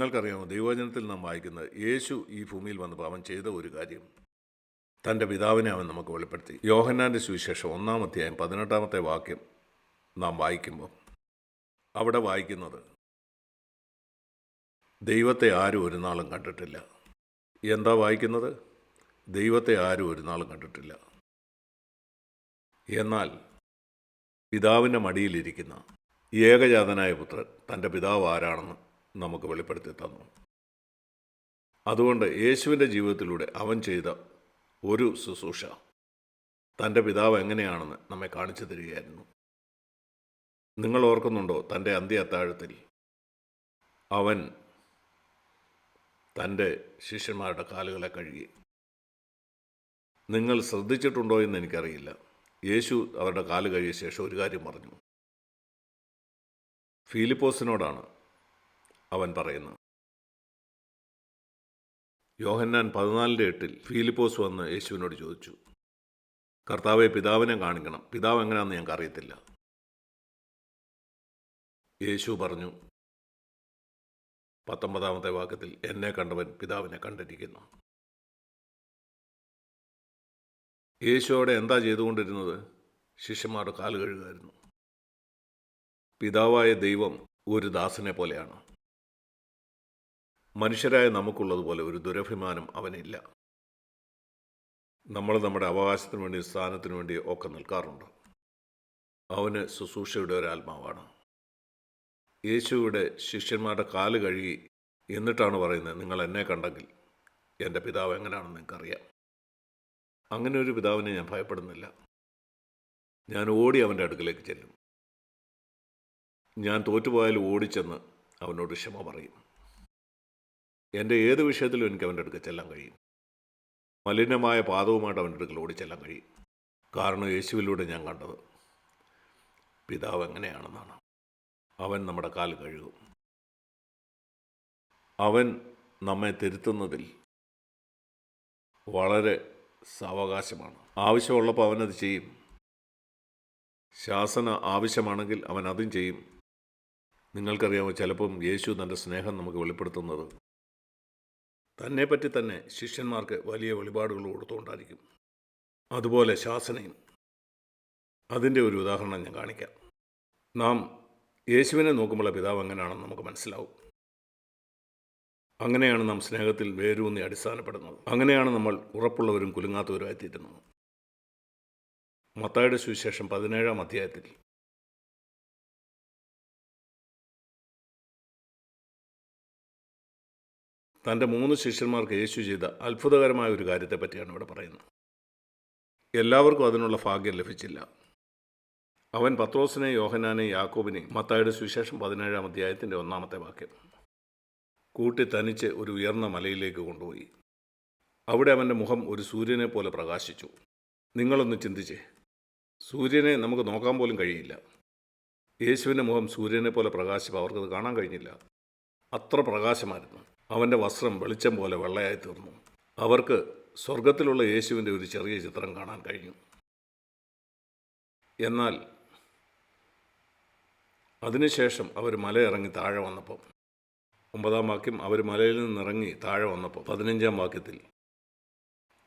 നിങ്ങൾക്കറിയാമോ ദൈവവചനത്തിൽ നാം വായിക്കുന്നത് യേശു ഈ ഭൂമിയിൽ വന്നപ്പോൾ അവൻ ചെയ്ത ഒരു കാര്യം. തന്റെ പിതാവിനെ അവൻ നമുക്ക് വെളിപ്പെടുത്തി. യോഹന്നാന്റെ സുവിശേഷം ഒന്നാം അധ്യായം പതിനെട്ടാമത്തെ വാക്യം നാം വായിക്കുമ്പോൾ അവിടെ വായിക്കുന്നത് ദൈവത്തെ ആരും ഒരു നാളും കണ്ടിട്ടില്ല. എന്താ വായിക്കുന്നത്? ദൈവത്തെ ആരും ഒരു നാളും കണ്ടിട്ടില്ല. എന്നാൽ പിതാവിന്റെ മടിയിലിരിക്കുന്ന ഏകജാതനായ പുത്രൻ തന്റെ പിതാവ് ആരാണെന്ന് നമുക്ക് വെളിപ്പെടുത്തി തന്നു. അതുകൊണ്ട് യേശുവിന്റെ ജീവിതത്തിലൂടെ അവൻ ചെയ്ത ഒരു ശുശ്രൂഷ തന്റെ പിതാവ് എങ്ങനെയാണെന്ന് നമ്മെ കാണിച്ചു തരികയായിരുന്നു. നിങ്ങൾ ഓർക്കുന്നുണ്ടോ തന്റെ അന്ത്യ അത്താഴത്തിൽ അവൻ തന്റെ ശിഷ്യന്മാരുടെ കാലുകളെ കഴുകി? നിങ്ങൾ ശ്രദ്ധിച്ചിട്ടുണ്ടോ എന്ന് എനിക്കറിയില്ല. യേശു അവരുടെ കാൽ കഴിയ ശേഷം ഒരു കാര്യം പറഞ്ഞു. ഫീലിപ്പോസിനോടാണ് അവൻ പറയുന്നു. യോഹന്നാൻ പതിനാലിന്റെ എട്ടിൽ ഫീലിപ്പോസ് വന്ന് യേശുവിനോട് ചോദിച്ചു കർത്താവെ പിതാവിനെ കാണിക്കണം. പിതാവ് എങ്ങനെയാണെന്ന് ഞങ്ങൾക്ക് അറിയത്തില്ല. യേശു പറഞ്ഞു പത്തൊമ്പതാമത്തെ വാക്യത്തിൽ എന്നെ കണ്ടവൻ പിതാവിനെ കണ്ടിരിക്കുന്നു. യേശു അവിടെ എന്താ ചെയ്തുകൊണ്ടിരുന്നത്? ശിഷ്യന്മാരുടെ കാൽ പിതാവായ ദൈവം ഒരു ദാസനെ പോലെയാണ്. മനുഷ്യരായ നമുക്കുള്ളതുപോലെ ഒരു ദുരഭിമാനം അവനില്ല. നമ്മൾ നമ്മുടെ അവകാശത്തിന് വേണ്ടി സ്ഥാനത്തിന് വേണ്ടി ഒക്കെ നിൽക്കാറുണ്ട്. അവന് ശുശ്രൂഷയുടെ ഒരാത്മാവാണ് യേശുവിടെ ശിഷ്യന്മാരുടെ കാൽ കഴുകി എന്നിട്ടാണ് പറയുന്നത് നിങ്ങൾ എന്നെ കണ്ടെങ്കിൽ എന്റെ പിതാവ് എങ്ങനെയാണെന്ന് നിങ്ങൾക്കറിയാം. അങ്ങനെ ഒരു പിതാവിനെ ഞാൻ ഭയപ്പെടുന്നില്ല. ഞാൻ ഓടി അവന്റെ അടുക്കിലേക്ക് ചെല്ലും. ഞാൻ തോറ്റുപോയാൽ ഓടിച്ചെന്ന് അവനോട് ക്ഷമ പറയും. എന്റെ ഏത് വിഷയത്തിലും എനിക്ക് അവന്റെ അടുക്കൽ ചെല്ലാൻ കഴിയും. മലിനമായ പാദവുമായിട്ട് അവന്റെ അടുക്കൽ ഓടിച്ചെല്ലാൻ കഴിയും. കാരണം യേശുവിലൂടെ ഞാൻ കണ്ടത് പിതാവ് എങ്ങനെയാണെന്നാണ്. അവൻ നമ്മുടെ കാൽ കഴുകും. അവൻ നമ്മെ തിരുത്തുന്നതിൽ വളരെ സാവകാശമാണ്. ആവശ്യമുള്ളപ്പോൾ അവനത് ചെയ്യും. ശാസന ആവശ്യമാണെങ്കിൽ അവൻ അതും ചെയ്യും. നിങ്ങൾക്കറിയാമോ ചിലപ്പം യേശു തന്റെ സ്നേഹം നമുക്ക് വെളിപ്പെടുത്തുന്നത് തന്നെപ്പറ്റി തന്നെ ശിഷ്യന്മാർക്ക് വലിയ വെളിപാടുകൾ കൊടുത്തുകൊണ്ടായിരിക്കും. അതുപോലെ ശാസനയും. അതിന്റെ ഒരു ഉദാഹരണം ഞാൻ കാണിക്കാം. നാം യേശുവിനെ നോക്കുമ്പോൾ പിതാവ് എങ്ങനെയാണെന്ന് നമുക്ക് മനസ്സിലാവും. അങ്ങനെയാണ് നാം സ്നേഹത്തിൽ വേരൂന്നി അടിസ്ഥാനപ്പെടുന്നത്. അങ്ങനെയാണ് നമ്മൾ ഉറപ്പുള്ളവരും കുലുങ്ങാത്തവരും ആയിത്തീരുന്നത് മത്തായുടെ സുവിശേഷം പതിനേഴാം അധ്യായത്തിൽ തന്റെ മൂന്ന് ശിഷ്യന്മാർക്ക് യേശു ചെയ്ത അത്ഭുതകരമായ ഒരു കാര്യത്തെ പറ്റിയാണ് ഇവിടെ പറയുന്നത്. എല്ലാവർക്കും അതിനുള്ള ഭാഗ്യം ലഭിച്ചില്ല. അവൻ പത്രോസിനെ യോഹനാനെ യാക്കോബിനെ മത്തായുടെ സുവിശേഷം പതിനേഴാം അധ്യായത്തിന്റെ ഒന്നാമത്തെ വാക്യം. കൂട്ടി തനിച്ച് ഒരു ഉയർന്ന മലയിലേക്ക് കൊണ്ടുപോയി. അവിടെ അവന്റെ മുഖം ഒരു സൂര്യനെ പോലെ പ്രകാശിച്ചു. നിങ്ങളൊന്ന് ചിന്തിച്ചേ സൂര്യനെ നമുക്ക് നോക്കാൻ പോലും കഴിയില്ല. യേശുവിന്റെ മുഖം സൂര്യനെ പോലെ പ്രകാശിപ്പ് അവർക്കത് കാണാൻ കഴിഞ്ഞില്ല. അത്ര പ്രകാശമായിരുന്നു. അവന്റെ വസ്ത്രം വെളിച്ചം പോലെ വെള്ളയായി തീർന്നു. അവർക്ക് സ്വർഗത്തിലുള്ള യേശുവിന്റെ ഒരു ചെറിയ ചിത്രം കാണാൻ കഴിഞ്ഞു. എന്നാൽ അതിനുശേഷം അവർ മലയിറങ്ങി താഴെ വന്നപ്പം ഒമ്പതാം വാക്യം അവർ മലയിൽ നിന്നിറങ്ങി താഴെ വന്നപ്പോൾ പതിനഞ്ചാം വാക്യത്തിൽ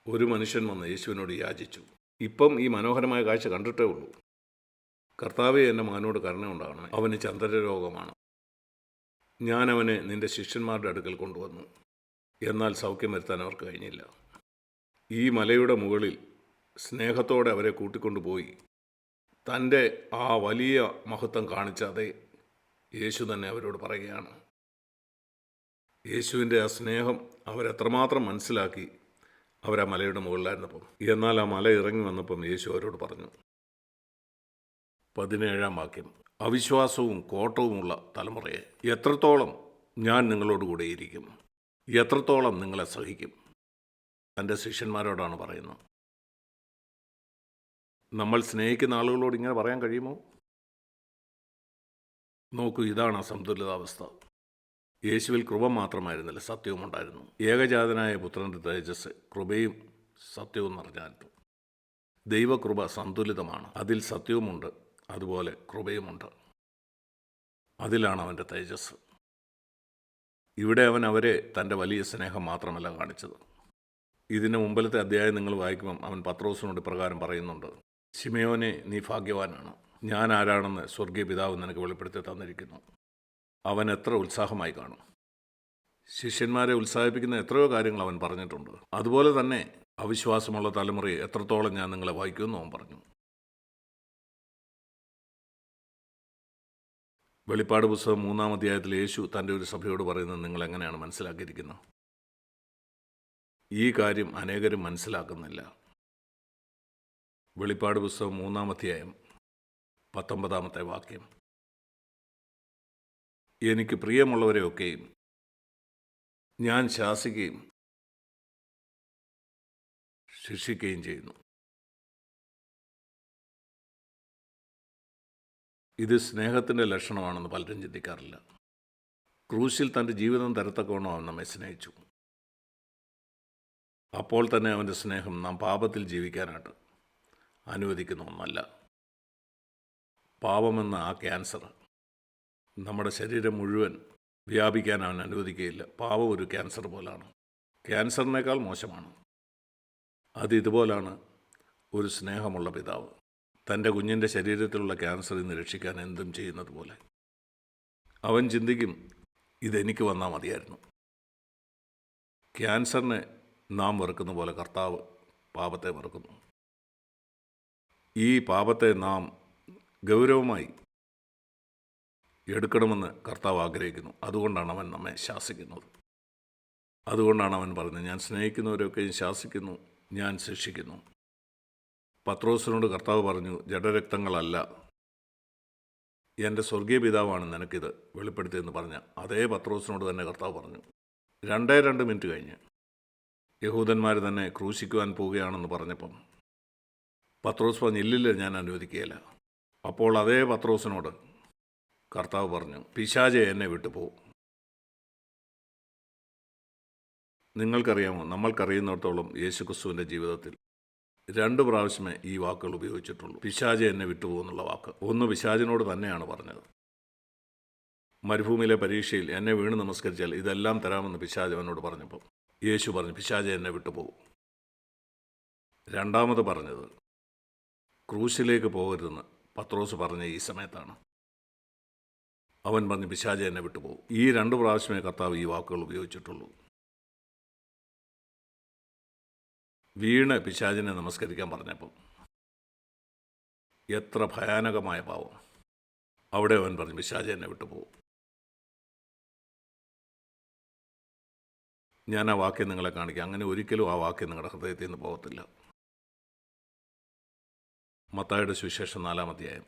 ഒരു മനുഷ്യൻ വന്ന് യേശുവിനോട് യാചിച്ചു. ഇപ്പം ഈ മനോഹരമായ കാഴ്ച കണ്ടിട്ടേ ഉള്ളൂ. കർത്താവെ എന്റെ മകനോട് കരുണ ഉണ്ടാകണം അവന് ചന്ദ്രരോഗമാണ്. ഞാൻ അവനെ നിന്റെ ശിഷ്യന്മാരുടെ അടുക്കൽ കൊണ്ടുവന്നു. എന്നാൽ സൗഖ്യം വരുത്താൻ അവർക്ക് കഴിഞ്ഞില്ല. ഈ മലയുടെ മുകളിൽ സ്നേഹത്തോടെ അവരെ കൂട്ടിക്കൊണ്ടുപോയി തന്റെ ആ വലിയ മഹത്വം കാണിച്ചതേ യേശു തന്നെ അവരോട് പറയുകയാണ്. യേശുവിന്റെ ആ സ്നേഹം അവരെത്രമാത്രം മനസ്സിലാക്കി അവരാ മലയുടെ മുകളിലായിരുന്നപ്പം. എന്നാൽ ആ മല ഇറങ്ങി വന്നപ്പം യേശു അവരോട് പറഞ്ഞു പതിനേഴാം വാക്യം. അവിശ്വാസവും കോട്ടവുമുള്ള തലമുറയെ എത്രത്തോളം ഞാൻ നിങ്ങളോട് കൂടെയിരിക്കും എത്രത്തോളം നിങ്ങളെ സഹിക്കും? തന്റെ ശിഷ്യന്മാരോടാണ് പറയുന്നത്. നമ്മൾ സ്നേഹിക്കുന്ന ആളുകളോട് ഇങ്ങനെ പറയാൻ കഴിയുമോ? നോക്കൂ ഇതാണ് അസന്തുലിതാവസ്ഥ. സന്തുലിതാവസ്ഥ യേശുവിൽ കൃപ മാത്രമായിരുന്നില്ല സത്യവും ഉണ്ടായിരുന്നു. ഏകജാതനായ പുത്രന്റെ തേജസ് കൃപയും സത്യവും നിറഞ്ഞായിരുന്നു. ദൈവകൃപ സന്തുലിതമാണ്. അതിൽ സത്യവുമുണ്ട് അതുപോലെ കൃപയുമുണ്ട്. അതിലാണ് അവന്റെ തേജസ് ഇവിടെ അവൻ അവരെ തന്റെ വലിയ സ്നേഹം മാത്രമല്ല കാണിച്ചത്. ഇതിന് മുമ്പിലത്തെ അധ്യായം നിങ്ങൾ വായിക്കുമ്പം അവൻ പത്രോസിനോട് പ്രകാരം പറയുന്നുണ്ട്. ശിമയോനെ നീ ഭാഗ്യവാനാണ്. ഞാൻ ആരാണെന്ന് സ്വർഗീയ പിതാവ് നിനക്ക് വെളിപ്പെടുത്തി തന്നിരിക്കുന്നു. അവൻ എത്ര ഉത്സാഹമായി കാണും. ശിഷ്യന്മാരെ ഉത്സാഹിപ്പിക്കുന്ന എത്രയോ കാര്യങ്ങൾ അവൻ പറഞ്ഞിട്ടുണ്ട്. അതുപോലെ തന്നെ അവിശ്വാസമുള്ള തലമുറയെ എത്രത്തോളം ഞാൻ നിങ്ങളെ വായിക്കുമെന്ന് അവൻ പറഞ്ഞു. വെളിപ്പാട് പുസ്തകം മൂന്നാം അധ്യായത്തിൽ യേശു തന്റെ ഒരു സഭയോട് പറയുന്നത് നിങ്ങൾ എങ്ങനെയാണ് മനസ്സിലാക്കിയിരിക്കുന്നത്? ഈ കാര്യം അനേകരും മനസ്സിലാക്കുന്നില്ല. വെളിപ്പാട് പുസ്തകം മൂന്നാം അധ്യായം പത്തൊമ്പതാമത്തെ വാക്യം. എനിക്ക് പ്രിയമുള്ളവരെയൊക്കെയും ഞാൻ ശാസിക്കുകയും ശിക്ഷിക്കുകയും ചെയ്യുന്നു. ഇത് സ്നേഹത്തിന്റെ ലക്ഷണമാണെന്ന് പലരും ചിന്തിക്കാറില്ല. ക്രൂശിൽ തന്റെ ജീവിതം തരത്തക്കോണം അവൻ നമ്മെ സ്നേഹിച്ചു അപ്പോൾ തന്നെ അവന്റെ സ്നേഹം നാം പാപത്തിൽ ജീവിക്കാനായിട്ട് അനുവദിക്കുന്ന ഒന്നല്ല. പാപമെന്ന ആ ക്യാൻസർ നമ്മുടെ ശരീരം മുഴുവൻ വ്യാപിക്കാൻ അവൻ അനുവദിക്കുകയില്ല പാപം ഒരു ക്യാൻസർ പോലാണ്. ക്യാൻസറിനേക്കാൾ മോശമാണ്. അത് ഇതുപോലാണ് ഒരു സ്നേഹമുള്ള പിതാവ്. തന്റെ കുഞ്ഞിന്റെ ശരീരത്തിലുള്ള ക്യാൻസറിൽ നിന്ന് രക്ഷിക്കാൻ എന്തും ചെയ്യുന്നത് പോലെ. അവൻ ചിന്തിക്കും ഇതെനിക്ക് വന്നാൽ മതിയായിരുന്നു. ക്യാൻസറിനെ നാം വെറുക്കുന്ന പോലെ കർത്താവ് പാപത്തെ വെറുക്കുന്നു. ഈ പാപത്തെ നാം ഗൗരവമായി എടുക്കണമെന്ന് കർത്താവ് ആഗ്രഹിക്കുന്നു. അതുകൊണ്ടാണ് അവൻ നമ്മെ ശാസിക്കുന്നത്. അതുകൊണ്ടാണ് അവൻ പറഞ്ഞത് ഞാൻ സ്നേഹിക്കുന്നവരൊക്കെയും ശാസിക്കുന്നു ഞാൻ ശിക്ഷിക്കുന്നു. പത്രോസിനോട് കർത്താവ് പറഞ്ഞു ജഡരക്തങ്ങളല്ല. എന്റെ സ്വർഗീയ പിതാവാണ് നിനക്കിത് വെളിപ്പെടുത്തിയെന്ന് പറഞ്ഞ അതേ പത്രോസിനോട് തന്നെ കർത്താവ് പറഞ്ഞു. രണ്ടേ രണ്ട് മിനിറ്റ് കഴിഞ്ഞ് യഹൂദന്മാർ തന്നെ ക്രൂശിക്കുവാൻ പോവുകയാണെന്ന് പറഞ്ഞപ്പം പത്രോസ് പറഞ്ഞു ഇല്ലില്ല ഞാൻ അനുവദിക്കുകയില്ല. അപ്പോൾ അതേ പത്രോസിനോട് കർത്താവ് പറഞ്ഞു പിശാജെ എന്നെ വിട്ടുപോകും നിങ്ങൾക്കറിയാമോ നമ്മൾക്കറിയുന്നിടത്തോളം യേശുക്രിസ്തുവിന്റെ ജീവിതത്തിൽ രണ്ട് പ്രാവശ്യമേ ഈ വാക്കുകൾ ഉപയോഗിച്ചിട്ടുള്ളൂ. പിശാജ് എന്നെ വിട്ടുപോകുന്നുള്ള വാക്ക്. ഒന്ന് പിശാജിനോട് തന്നെയാണ് പറഞ്ഞത്. മരുഭൂമിയിലെ പരീക്ഷയിൽ എന്നെ വീണ് നമസ്കരിച്ചാൽ ഇതെല്ലാം തരാമെന്ന് പിശാജ് അവനോട് പറഞ്ഞപ്പോൾ യേശു പറഞ്ഞു പിശാജ് എന്നെ വിട്ടുപോകും. രണ്ടാമത് പറഞ്ഞത് ക്രൂശിലേക്ക് പോകരുതെന്ന് പത്രോസ് പറഞ്ഞ ഈ സമയത്താണ്. അവൻ പറഞ്ഞ് പിശാജ് എന്നെ വിട്ടുപോകും. ഈ രണ്ട് പ്രാവശ്യമേ കർത്താവ് ഈ വാക്കുകൾ ഉപയോഗിച്ചിട്ടുള്ളൂ. വീണ് പിശാചിനെ നമസ്കരിക്കാൻ പറഞ്ഞപ്പോൾ. എത്ര ഭയാനകമായ പാവം. അവിടെ അവൻ പറഞ്ഞു പിശാജി എന്നെ വിട്ടുപോകും ഞാൻ ആ വാക്യം നിങ്ങളെ കാണിക്കാം. അങ്ങനെ ഒരിക്കലും ആ വാക്യം നിങ്ങളുടെ ഹൃദയത്തിൽ നിന്ന് പോകത്തില്ല. മത്തായുടെ സുവിശേഷം നാലാം അധ്യായം.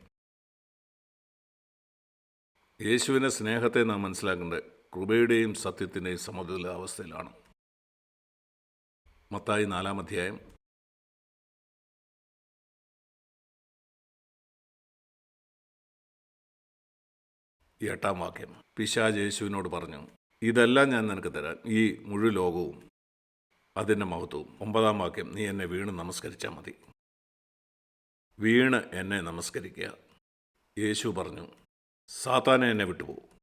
യേശുവിന്റെ സ്നേഹത്തെ നാം മനസ്സിലാക്കേണ്ടത് കൃപയുടെയും സത്യത്തിന്റെയും സമതുല അവസ്ഥയിലാണ് മത്തായി നാലാം അധ്യായം. എട്ടാം വാക്യം. പിശാജ് യേശുവിനോട് പറഞ്ഞു ഇതെല്ലാം ഞാൻ നിനക്ക് തരാം ഈ മുഴു ലോകവും അതിന്റെ മഹത്വവും. ഒമ്പതാം വാക്യം നീ എന്നെ വീണ് നമസ്കരിച്ചാൽ മതി. വീണ് എന്നെ നമസ്കരിക്കുക. യേശു പറഞ്ഞു സാത്താനെ എന്നെ വിട്ടുപോകും.